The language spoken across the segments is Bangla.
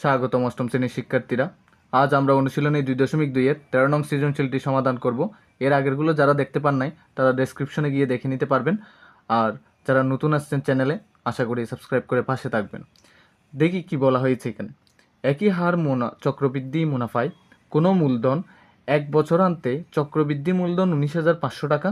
স্বাগতম অষ্টম শ্রেণির শিক্ষার্থীরা। আজ আমরা অনুশীলনী দুই দশমিক দুইয়ের তেরো নং সৃজনশীলটি সমাধান করব। এর আগেরগুলো যারা দেখতে পান নাই, তারা ডেসক্রিপশনে গিয়ে দেখে নিতে পারবেন। আর যারা নতুন আসছেন চ্যানেলে, আশা করি সাবস্ক্রাইব করে পাশে থাকবেন। দেখি কি বলা হয়েছে এখানে। একই হার মোনা চক্রবৃদ্ধি মুনাফায় কোনো মূলধন এক বছরান্তে চক্রবৃদ্ধি মূলধন উনিশ হাজার পাঁচশো টাকা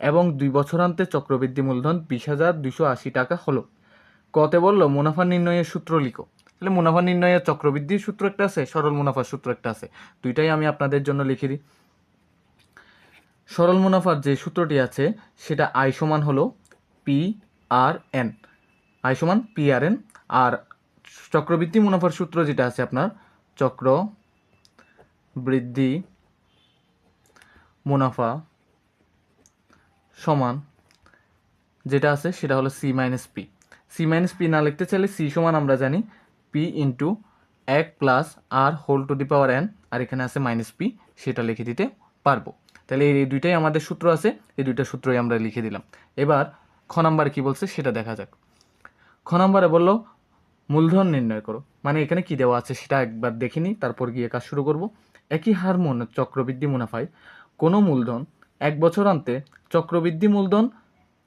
এবং দুই বছরান্তে চক্রবৃদ্ধি মূলধন বিশ হাজার দুশো আশি টাকা হলো। কতে বলল, মুনাফা নির্ণয়ের সূত্র লিখো। তাহলে মুনাফা নির্ণয়ের চক্রবৃদ্ধির সূত্র একটা আছে, সরল মুনাফার সূত্র একটা আছে। দুইটাই আমি আপনাদের জন্য লিখে দিই। সরল মুনাফার যে সূত্রটি আছে, সেটা আই সমান হলো পি আর এন। আই সমান পি আর এন। আর চক্রবৃদ্ধি মুনাফার সূত্র যেটা আছে আপনার, চক্র বৃদ্ধি মুনাফা সমান যেটা আছে, সেটা হলো C minus P. C minus P না লিখতে চাইলে সি সমান আমরা জানি পি ইন্টু এক plus R whole to the power N আর এখানে আছে মাইনাস পি সেটা লিখে দিতে পারব। তাহলে এই দুইটাই আমাদের সূত্র আছে, এই দুইটা সূত্রই আমরা লিখে দিলাম। এবার খ নাম্বার কি বলছে সেটা দেখা যাক। খ নাম্বারে বলল, মূলধন নির্ণয় করো। মানে এখানে কি দেওয়া আছে সেটা একবার দেখে নিই, তারপর গিয়ে কাজ শুরু করব। একই হার মন চক্রবৃদ্ধি মুনাফায় কোনো মূলধন এক বছর আনতে চক্রবৃদ্ধি মূলধন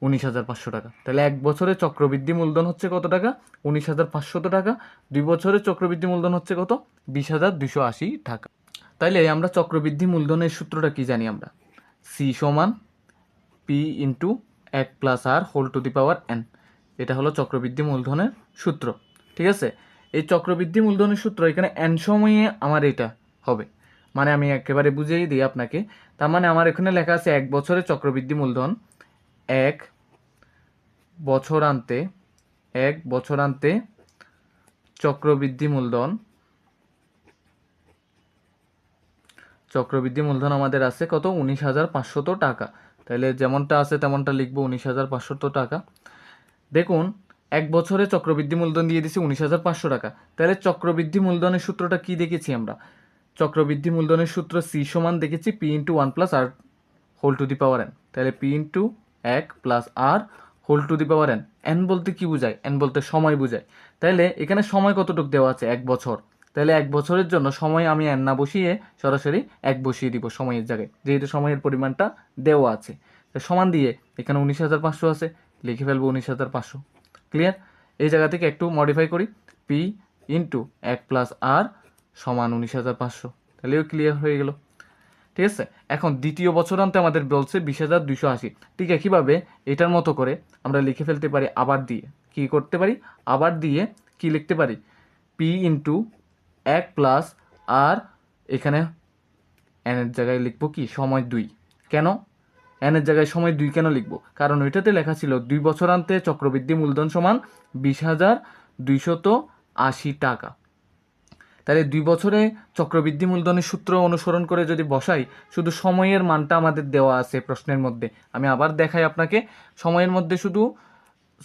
উনিশ হাজার পাঁচশো টাকা। তাহলে এক বছরে চক্রবৃদ্ধি মূলধন হচ্ছে কত টাকা? উনিশ হাজার পাঁচশত টাকা। দুই বছরে চক্রবৃদ্ধি মূলধন হচ্ছে কত? বিশ হাজার দুশো আশি টাকা। তাইলে আমরা চক্রবৃদ্ধি মূলধনের সূত্রটা কি জানি আমরা? সি সমান পি ইন্টু এক plus R whole to the power N এটা হলো চক্রবৃদ্ধি মূলধনের সূত্র। ঠিক আছে? এই চক্রবৃদ্ধি মূলধনের সূত্র এখানে এন সময়ে আমার এটা হবে। মানে আমি একেবারে বুঝিয়ে দিই আপনাকে। তার মানে আমার এখানে লেখা আছে এক বছরে চক্রবৃদ্ধি মূলধন এক বছরান্তে এক বছরান্তে চক্রবৃদ্ধি মূলধন। চক্রবৃদ্ধি মূলধন আমাদের আছে কত? উনিশ হাজার পাঁচশত টাকা। তাহলে যেমনটা আছে তেমনটা লিখব, উনিশ হাজার পাঁচশত টাকা। দেখুন, এক বছরে চক্রবৃদ্ধি মূলধন দিয়ে দিছি উনিশ হাজার পাঁচশো টাকা। তাহলে চক্রবৃদ্ধি মূলধনের সূত্রটা কি দেখেছি আমরা? চক্রবৃদ্ধি মূলধনের সূত্র সি সমান দেখেছি P into one plus R whole to the power N. তাহলে পি ইন্টু এক plus R whole to the power N N বলতে কি বোঝায়? এন বলতে সময় বোঝায়। তাহলে এখানে সময় কতটুকু দেওয়া আছে? এক বছর। তাহলে এক বছরের জন্য সময় আমি এন না বসিয়ে সরাসরি এক বসিয়ে দিব সময়ের জায়গায়, যেহেতু সময়ের পরিমাণটা দেওয়া আছে। সমান দিয়ে এখানে উনিশ হাজার পাঁচশো আছে, লিখে ফেলব উনিশ হাজার পাঁচশো। ক্লিয়ার এই জায়গা থেকে একটু মডিফাই করি। পি ইন্টু এক প্লাস আর সমান উনিশ হাজার পাঁচশো। তাহলেও ক্লিয়ার হয়ে গেল। ঠিক আছে? এখন দ্বিতীয় বছরান্তে আমাদের বলছে বিশ হাজার দুশো আশি। ঠিক একইভাবে এটার মতো করে আমরা লিখে ফেলতে পারি আবার দিয়ে। কি করতে পারি? আবার দিয়ে কি লিখতে পারি? পি ইন্টু এক প্লাস আর এখানে এনের জায়গায় লিখব কি? সময় দুই। কেন? এনের জায়গায় সময় দুই কেন লিখব? কারণ ওইটাতে লেখা ছিল দুই বছরান্তে চক্রবৃদ্ধি মূলধন সমান বিশ হাজার দুইশত আশি টাকা। তাহলে দুই বছরে চক্রবৃদ্ধি মূলধনের সূত্র অনুসরণ করে যদি বসাই, শুধু সময়ের মানটা আমাদের দেওয়া আছে প্রশ্নের মধ্যে। আমি আবার দেখাই আপনাকে, সময়ের মধ্যে শুধু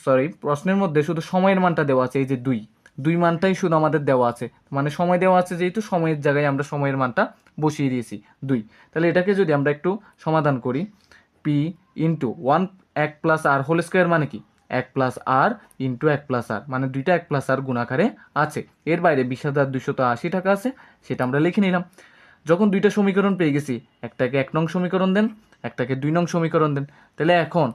সরি প্রশ্নের মধ্যে শুধু সময়ের মানটা দেওয়া আছে, এই যে দুই। দুই মানটাই শুধু আমাদের দেওয়া আছে। মানে সময় দেওয়া আছে যেহেতু, সময়ের জায়গায় আমরা সময়ের মানটা বসিয়ে দিয়েছি, দুই। তাহলে এটাকে যদি আমরা একটু সমাধান করি পি ইন্টু ওয়ান এক প্লাস আর হোল স্কোয়ার মানে কি? এক প্লাস আর ইন্টু এক প্লাস আর মানে দুইটা এক প্লাস আর গুণাকারে আছে। এর বাইরে বিশ হাজার দুশত আশি টাকা আছে, সেটা আমরা লিখে নিলাম। যখন দুইটা সমীকরণ পেয়ে গেছি, একটাকে এক নং সমীকরণ দেন, একটাকে দুই নং সমীকরণ দেন, তাহলে এখন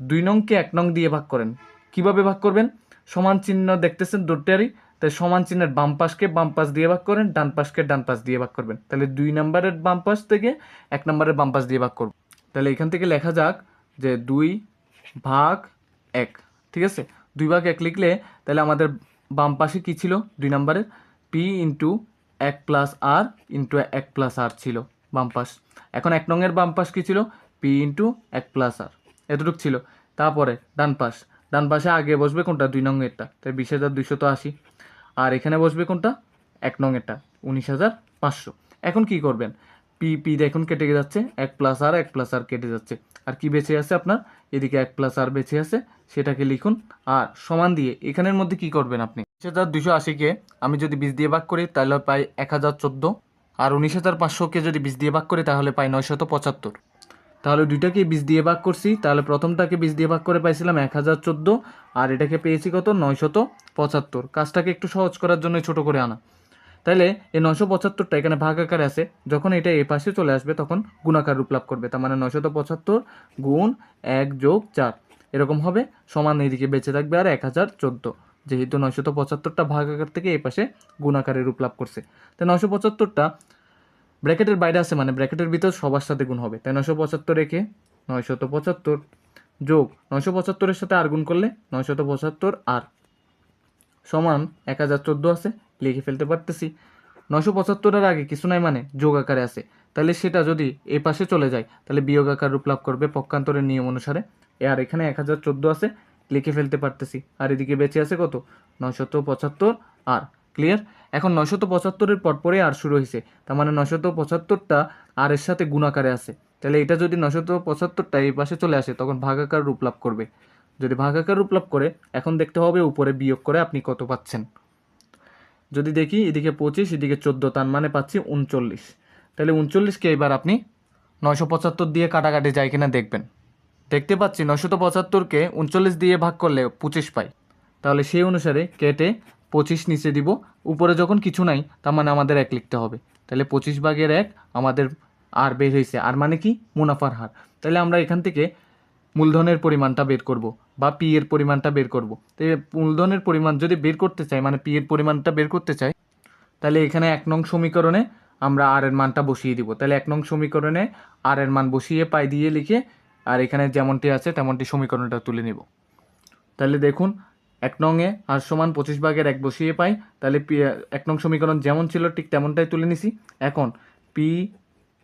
দুই নংকে এক নং দিয়ে ভাগ করেন। কীভাবে ভাগ করবেন? সমান চিহ্ন দেখতেছেন দুটারই তাই সমান চিহ্নের বাম পাশকে বাম পাশ দিয়ে ভাগ করেন, ডান পাশকে ডান পাশ দিয়ে ভাগ করবেন। তাহলে দুই নম্বরের বাম পাশ থেকে এক নম্বরের বাম পাশ দিয়ে ভাগ করব। তাহলে এখান থেকে লেখা যাক যে দুই ভাগ এক, ঠিক আছে? দুই ভাগ এক লিখলে তাহলে আমাদের বাম পাশে কী ছিল? দুই নম্বরের। পি ইন্টু এক প্লাস আর ইন্টু এক প্লাস আর ছিল বাম পাশ। এখন এক নংয়ের বাম পাশ কী ছিল? পি ইন্টু এক প্লাস আর এতটুকু ছিল। তারপরে ডান পাশ। ডান পাশে আগে বসবে কোনটা? দুই নংয়েরটা। তাই বিশ হাজার দুইশো তো আশি। আর এখানে বসবে কোনটা? এক নংয়েরটা। উনিশ হাজার পাঁচশো। এখন কি করবেন? পি পি দেখুন কেটে যাচ্ছে। এক প্লাস আর এক প্লাস আর কেটে যাচ্ছে। আর কি বেঁচে আছে আপনার? এদিকে এক প্লাস আর বেঁচে আছে, সেটাকে লিখুন। আর সমান দিয়ে এখানের মধ্যে কি করবেন আপনি? বিশ হাজার দুশো আশিকে আমি যদি বিশ দিয়ে ভাগ করি, তাহলে পাই এক হাজার চোদ্দ। আর উনিশ হাজার পাঁচশোকে যদি বিশ দিয়ে ভাগ করি, তাহলে পাই নয়শত পঁচাত্তর। তাহলে দুইটাকে বিশ দিয়ে ভাগ করছি, তাহলে প্রথমটাকে বিশ দিয়ে ভাগ করে পাইছিলাম এক হাজার চোদ্দ। আর এটাকে পেয়েছি কত? নয়শত পঁচাত্তর। কাজটাকে একটু সহজ করার জন্য ছোট করে আনা। তাহলে এই নশো পঁচাত্তরটা এখানে ভাগ আকারে আছে। যখন এটা এই পাশে চলে আসবে, তখন গুণাকার রূপ লাভ করবে। তার মানে নয়শত পঁচাত্তর গুণ এক যোগ চার। এরকম হবে, সমান এইদিকে বেঁচে থাকবে আর এক হাজার চোদ্দ। যেহেতু নয়শত পঁচাত্তরটা ভাগ আকার থেকে এই পাশে গুণাকারে রূপ লাভ করছে। তাই নয়শো পঁচাত্তরটা ব্র্যাকেটের বাইরে আছে মানে ব্র্যাকেটের ভিতর সবার সাথে গুণ হবে। তাই নয়শো পঁচাত্তর রেখে নয়শত পঁচাত্তর যোগ নয়শো পঁচাত্তরের সাথে আর গুণ করলে নয়শত পঁচাত্তর আর। সমান এক হাজার চোদ্দ আছে, লিখে ফেলতে পারতেছি। নশো পঁচাত্তরের আগে কিছু নাই মানে যোগ আকারে আছে। তাহলে সেটা যদি এ পাশে চলে যায়, তাহলে বিয়োগ আকার রূপ লাভ করবে পক্ষান্তরের নিয়ম অনুসারে। আর এখানে এক হাজার চোদ্দ আছে, লিখে ফেলতে পারতেছি। আর এদিকে বেঁচে আছে কত? নয়শত পঁচাত্তর। আর ক্লিয়ার এখন নয়শত পঁচাত্তরের পরপরে আর শুরু হয়েছে তার মানে নয়শত পঁচাত্তরটা আর এর সাথে গুণাকারে আছে। তাহলে এটা যদি নয়শত পঁচাত্তরটা এই পাশে চলে আসে, তখন ভাগাকার রূপ লাভ করবে। যদি ভাগাকার রূপ লাভ করে, এখন দেখতে হবে উপরে বিয়োগ করে আপনি কত পাচ্ছেন। যদি দেখি এদিকে পঁচিশ, এদিকে চোদ্দ, তার মানে পাচ্ছি উনচল্লিশ। তাহলে উনচল্লিশকে এবার আপনি নয়শো পঁচাত্তর দিয়ে কাটাকাটি যায় কিনা দেখবেন। দেখতে পাচ্ছি নয়শত পঁচাত্তরকে উনচল্লিশ দিয়ে ভাগ করলে পঁচিশ পাই। তাহলে সেই অনুসারে কেটে পঁচিশ নিচে দিব। উপরে যখন কিছু নাই, তার মানে আমাদের এক লিখতে হবে। তাহলে পঁচিশ ভাগের এক আমাদের আর বের হয়েছে। আর মানে কি? মুনাফার হার। তাহলে আমরা এখান থেকে মূলধনের পরিমাণটা বের করব বা পি এর পরিমাণটা বের করব। তো মূলধনের পরিমাণ যদি বের করতে চাই মানে পি এর পরিমাণটা বের করতে চাই, তাহলে এখানে এক নং সমীকরণে আমরা আর এর মানটা বসিয়ে দিব। তাহলে এক নং সমীকরণে আর এর মান বসিয়ে পাই দিয়ে লিখে, আর এখানে যেমনটি আছে তেমনটি সমীকরণটা তুলে নিব। তাহলে দেখুন, এক নংয়ে আর সমান পঁচিশ ভাগের এক বসিয়ে পাই, তাহলে পি, এক নং সমীকরণ যেমন ছিল ঠিক তেমনটাই তুলে নিছি। এখন পি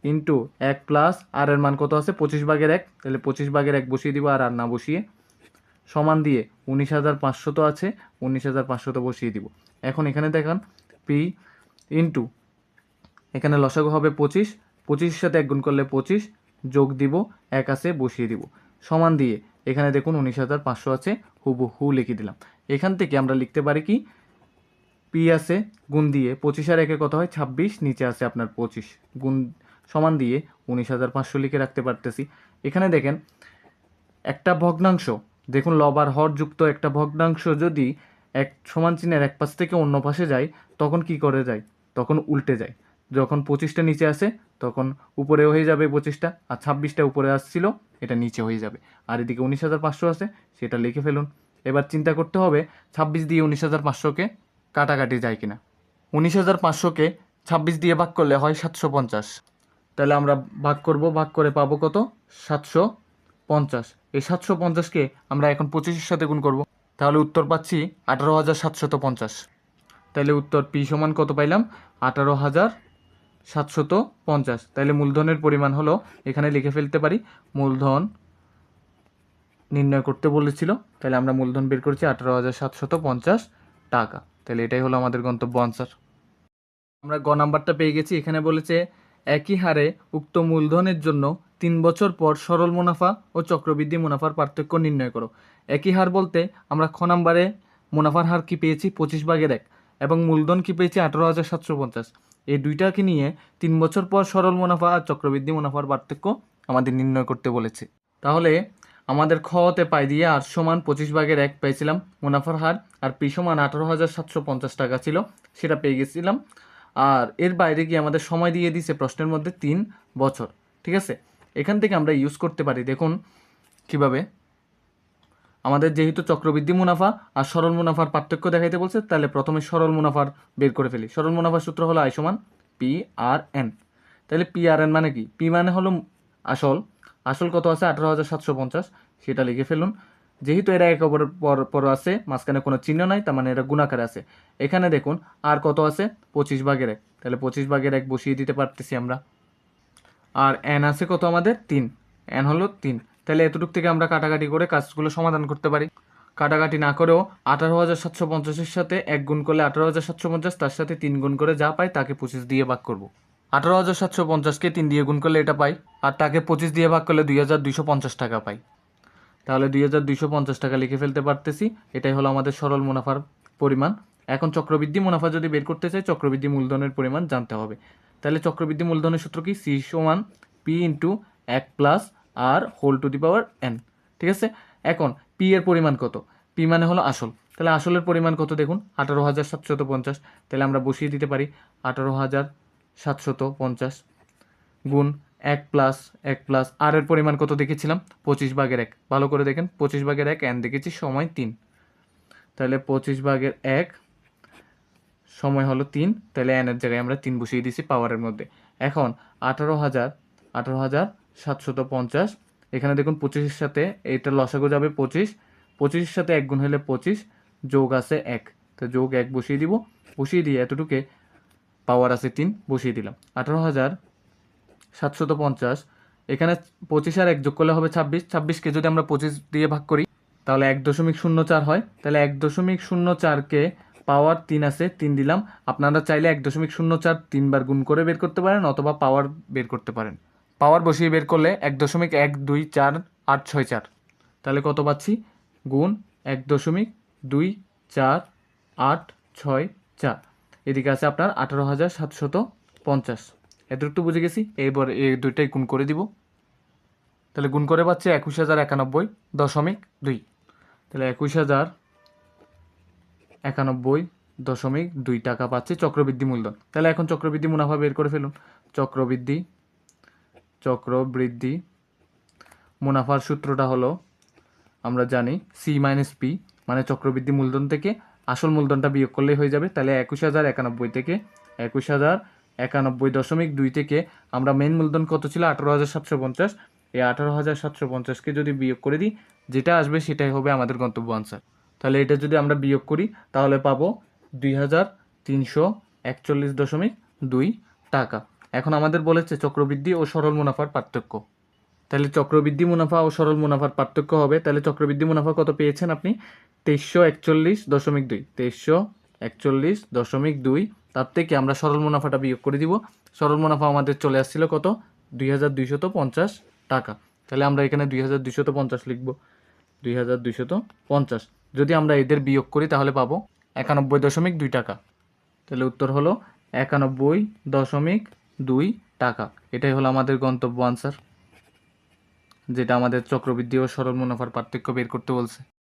ইন্টু এক প্লাস আর এর মান কত আছে? পঁচিশ ভাগের এক। তাহলে পঁচিশ ভাগের এক বসিয়ে দিব আর আর না বসিয়ে। সমান দিয়ে উনিশ হাজার পাঁচশত আছে, উনিশ হাজার পাঁচশত বসিয়ে দিব। এখন এখানে দেখান, পি ইন্টু, এখানে লসাগু হবে পঁচিশ, পঁচিশের সাথে এক গুণ করলে পঁচিশ, যোগ দিব এক আছে, বসিয়ে দিব। সমান দিয়ে এখানে দেখুন উনিশ হাজার পাঁচশো আছে হুবু হু লিখে দিলাম। এখান থেকে আমরা লিখতে পারি কি? পি আছে, গুণ দিয়ে পঁচিশ আর একে কত হয়? ছাব্বিশ, নিচে আছে আপনার পঁচিশ। গুণ সমান দিয়ে উনিশ হাজার পাঁচশো লিখে রাখতে পারতেছি। এখানে দেখেন, একটা ভগ্নাংশ, দেখুন লবার হর যুক্ত একটা ভগ্নাংশ যদি এক সমান চিহ্নের এক পাশ থেকে অন্য পাশে যায়, তখন কি করে যায়? তখন উল্টে যায়। যখন পঁচিশটা নিচে আসে, তখন উপরে হয়ে যাবে পঁচিশটা, আর ছাব্বিশটা উপরে আসছিল, এটা নিচে হয়ে যাবে। আর এদিকে উনিশ হাজার পাঁচশো আছে, সেটা লিখে ফেলুন। এবার চিন্তা করতে হবে, ছাব্বিশ দিয়ে উনিশ হাজার পাঁচশোকে কাটাকাটি যায় কিনা। উনিশ হাজার পাঁচশোকে ছাব্বিশ দিয়ে ভাগ করলে হয় সাতশো পঞ্চাশ। তাহলে আমরা ভাগ করব, ভাগ করে পাবো কত? সাতশো পঞ্চাশ। এই সাতশো পঞ্চাশকে আমরা এখন পঁচিশের সাথে গুণ করব। তাহলে উত্তর পাচ্ছি আঠারো হাজার সাতশত পঞ্চাশ। তাহলে উত্তর পি সমান কত পাইলাম? আঠারো হাজার সাতশত পঞ্চাশ। তাহলে মূলধনের পরিমাণ হলো, এখানে লিখে ফেলতে পারি, মূলধন নির্ণয় করতে বলেছিল। তাহলে আমরা মূলধন বের করেছি আঠারো হাজার সাতশত পঞ্চাশ টাকা। তাহলে এটাই হলো আমাদের গন্তব্য আনসার আমরা গ নাম্বারটা পেয়ে গেছি। এখানে বলেছে একই হারে উক্ত মূলধনের জন্য তিন বছর পর সরল মুনাফা ও চক্রবৃদ্ধি মুনাফার পার্থক্য নির্ণয় করো। একই হার বলতে আমরা খ নাম্বারে মুনাফার হার কি পেয়েছি? পঁচিশ ভাগের এক। এবং মূলধন কি পেয়েছি? আঠারো হাজার সাতশো পঞ্চাশ। এই দুইটাকে নিয়ে তিন বছর পর সরল মুনাফা আর চক্রবৃদ্ধি মুনাফার পার্থক্য আমাদের নির্ণয় করতে বলেছে। তাহলে আমাদের খ হতে পাই দিয়ে আর সমান পঁচিশ ভাগের এক পেয়েছিলাম মুনাফার হার, আর পি সমান আঠারো হাজার সাতশো পঞ্চাশ টাকা ছিল, সেটা পেয়ে গেছিলাম। আর এর বাইরে গিয়ে আমাদের সময় দিয়ে দিয়েছে প্রশ্নের মধ্যে তিন বছর, ঠিক আছে? এখান থেকে আমরা ইউজ করতে পারি, দেখুন কীভাবে। আমাদের যেহেতু চক্রবৃদ্ধি মুনাফা আর সরল মুনাফার পার্থক্য দেখাইতে বলছে, তাহলে প্রথমে সরল মুনাফার বের করে ফেলি। সরল মুনাফার সূত্র হলো আই সমান পি আর এন তাহলে পি আর এন মানে কি? পি মানে হলো আসল। আসল কত আছে? আঠারো হাজার সাতশো পঞ্চাশ। সেটা লিখে ফেলুন। যেহেতু এরা এক অপরের পর পর আছে, মাঝখানে কোনো চিহ্ন নাই, তার মানে এরা গুণাকারে আছে। এখানে দেখুন, আর কত আছে? পঁচিশ ভাগের এক। তাহলে পঁচিশ ভাগের এক বসিয়ে দিতে পারতেছি আমরা। আর এন আছে কত আমাদের? তিন। এন হলো তিন। তাহলে এতটুক থেকে আমরা কাটাকাটি করে কাজগুলো সমাধান করতে পারি। কাটাকাটি না করেও আঠারো হাজার সাতশো পঞ্চাশের সাথে এক গুণ করলে আঠারো হাজার সাতশো পঞ্চাশ, তার সাথে তিন গুণ করে যা পাই তাকে পঁচিশ দিয়ে ভাগ করব। আঠারো হাজার সাতশো পঞ্চাশকে তিন দিয়ে গুণ করলে এটা পাই, আর তাকে পঁচিশ দিয়ে ভাগ করলে দুই হাজার দুইশো পঞ্চাশ টাকা পাই। তাহলে দুই হাজার দুইশো পঞ্চাশ টাকা লিখে ফেলতে পারতেছি। এটাই হলো আমাদের সরল মুনাফার পরিমাণ। এখন চক্রবৃদ্ধি মুনাফা যদি বের করতে চাই, চক্রবৃদ্ধি মূলধনের পরিমাণ জানতে হবে। তাহলে চক্রবৃদ্ধি মূলধনের সূত্র কি? সি সমান পি ইন্টু এক plus R whole to the power N ঠিক আছে? এখন পি এর পরিমাণ কত? পি মানে হলো আসল। তাহলে আসলের পরিমাণ কত দেখুন? আঠারো হাজার সাতশত পঞ্চাশ। তাহলে আমরা বসিয়ে দিতে পারি আঠারো হাজার সাতশত পঞ্চাশ গুণ এক প্লাস এক প্লাস আর এর পরিমাণ কত দেখেছিলাম? পঁচিশ ভাগের এক। ভালো করে দেখেন, পঁচিশ ভাগের এক এন দেখেছি সময় তিন। তাহলে পঁচিশ ভাগের এক সময় হলো তিন। তাহলে এনের জায়গায় আমরা তিন বসিয়ে দিয়েছি পাওয়ারের মধ্যে। এখন আঠারো হাজার আঠারো হাজার সাতশত পঞ্চাশ। এখানে দেখুন পঁচিশের সাথে এটা লসাগো যাবে পঁচিশ। পঁচিশের সাথে এক গুণ হলে পঁচিশ, যোগ আছে এক। তো যোগ এক বসিয়ে দিব। বসিয়ে দিয়ে এতটুকে পাওয়ার আছে তিন, বসিয়ে দিলাম। আঠারো হাজার সাতশত পঞ্চাশ। এখানে পঁচিশ আর এক যোগ করলে হবে ছাব্বিশ। ছাব্বিশকে যদি আমরা পঁচিশ দিয়ে ভাগ করি, তাহলে এক দশমিক শূন্য চার হয়। তাহলে এক দশমিক শূন্য চারকে পাওয়ার তিন আছে, তিন দিলাম। আপনারা চাইলে এক দশমিক শূন্য চার তিনবার গুণ করে বের করতে পারেন অথবা পাওয়ার বের করতে পারেন। পাওয়ার বসিয়ে বের করলে এক দশমিক এক দুই চার আট ছয় চার। তাহলে কত পাচ্ছি? গুণ এক দশমিক দুই চার আট ছয় চার। এদিকে আছে আপনার আঠারো হাজার সাতশত পঞ্চাশ। এতটুকু বুঝে গেছি। এবার এই দুইটাই গুণ করে দিব। তাহলে গুণ করে পাচ্ছি একুশ হাজার একানব্বই দশমিক দুই। তাহলে একুশ হাজার একানব্বই দশমিক দুই টাকা পাচ্ছি চক্রবৃদ্ধি মূলধন। তাহলে এখন চক্রবৃদ্ধি মুনাফা বের করে ফেলুন। চক্রবৃদ্ধি চক্রবৃদ্ধি মুনাফার সূত্রটা হলো, আমরা জানি সি মাইনাস পি মানে চক্রবৃদ্ধি মূলধন থেকে আসল মূলধনটা বিয়োগ করলেই হয়ে যাবে। তাহলে একুশ হাজার একানব্বই থেকে একুশ হাজার একানব্বই দশমিক দুই থেকে আমরা মেন মূলধন কত ছিল? আঠারো হাজার সাতশো পঞ্চাশ। এই আঠারো হাজার সাতশো পঞ্চাশকে যদি বিয়োগ করে দিই, যেটা আসবে সেটাই হবে আমাদের গন্তব্য আনসার তাহলে এটা যদি আমরা বিয়োগ করি, তাহলে পাবো দুই হাজার তিনশো একচল্লিশ দশমিক দুই টাকা। এখন আমাদের বলেছে চক্রবৃদ্ধি ও সরল মুনাফার পার্থক্য। তাহলে চক্রবৃদ্ধি মুনাফা ও সরল মুনাফার পার্থক্য হবে, তাহলে চক্রবৃদ্ধি মুনাফা কত পেয়েছেন আপনি? তেইশশো একচল্লিশ দশমিক দুই। তেইশশো একচল্লিশ দশমিক দুই তার থেকে আমরা সরল মুনাফাটা বিয়োগ করে দিব। সরল মুনাফা আমাদের চলে আসছিল কত? দুই হাজার পঞ্চাশ টাকা। তাহলে আমরা এখানে দুই হাজার দুইশত পঞ্চাশ লিখব। দুই হাজার পঞ্চাশ। যদি আমরা এদের বিয়োগ করি তাহলে পাবো একানব্বই দশমিক দুই টাকা। তাহলে উত্তর হলো একানব্বই দশমিক দুই টাকা। এটাই হলো আমাদের গন্তব্য আনসার যেটা আমাদের চক্রবৃদ্ধি ও সরল মুনাফার পার্থক্য বের করতে বলছে।